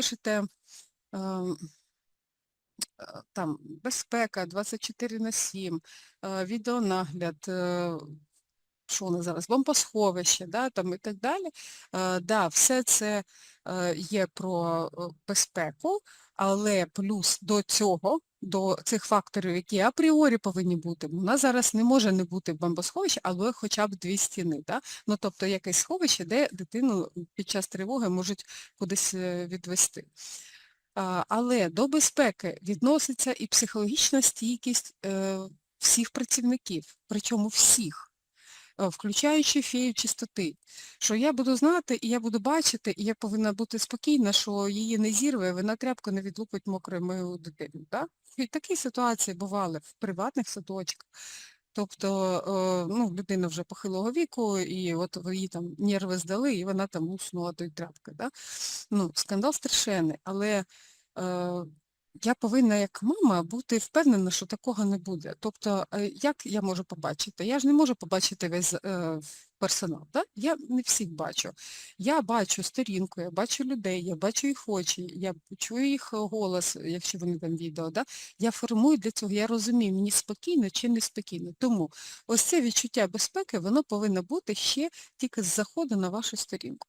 пишете там безпека 24 на 7, е, відеонагляд, е, що воно зараз, бомбосховище, да, там і так далі. Е, да, все це е, є про безпеку, але плюс до цього, до цих факторів, які апріорі повинні бути, у нас зараз не може не бути бомбосховища, але хоча б дві стіни. Да? Ну, тобто якесь сховище, де дитину під час тривоги можуть кудись е, відвести. Але до безпеки відноситься і психологічна стійкість е, всіх працівників, причому всіх, включаючи фею чистоти, що я буду знати і я буду бачити, і я повинна бути спокійна, що її не зірве, вона тряпку не відлупить мокрою мою дитину. Да? І такі ситуації бували в приватних садочках. Тобто е, ну, людина вже похилого віку, і от її там нерви здали, і вона там уснула тої тряпки. Да? Ну, скандал страшенний, але е, я повинна як мама бути впевнена, що такого не буде. Тобто, е, як я можу побачити? Я ж не можу побачити весь е, персонал. Да? Я не всіх бачу. Я бачу сторінку, я бачу людей, я бачу їх очі, я чую їх голос, якщо вони там відео. Да? Я формую для цього, я розумію, мені спокійно чи не спокійно. Тому ось це відчуття безпеки, воно повинно бути ще тільки з заходу на вашу сторінку.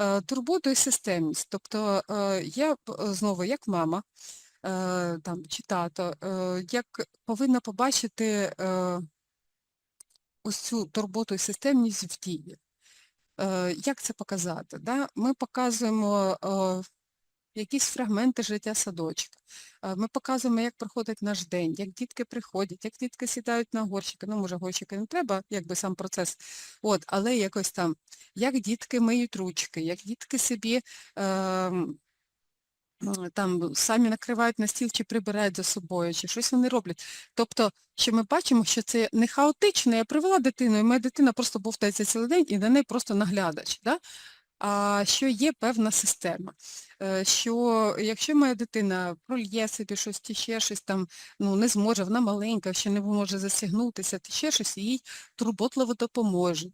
Е, Турботу і системність. Тобто е, я е, знову, як мама е, там, чи тато, е, як повинна побачити е, ось цю турботу і системність в дії. Е, Як це показати? Да? Ми показуємо е, якісь фрагменти життя садочка. Е, Ми показуємо, як проходить наш день, як дітки приходять, як дітки сідають на горщики. Ну, може, горщики не треба, якби сам процес, от, але якось там, як дітки миють ручки, як дітки собі ем, там самі накривають на стіл чи прибирають за собою, чи щось вони роблять. Тобто, що ми бачимо, що це не хаотично, я привела дитину, і моя дитина просто бовтається цілий день, і на неї просто наглядач. Да? А що є певна система. Е, Що якщо моя дитина прольє собі щось, чи ще щось там, ну не зможе, вона маленька, ще не може засягнутися, чи ще щось, їй турботливо допоможе.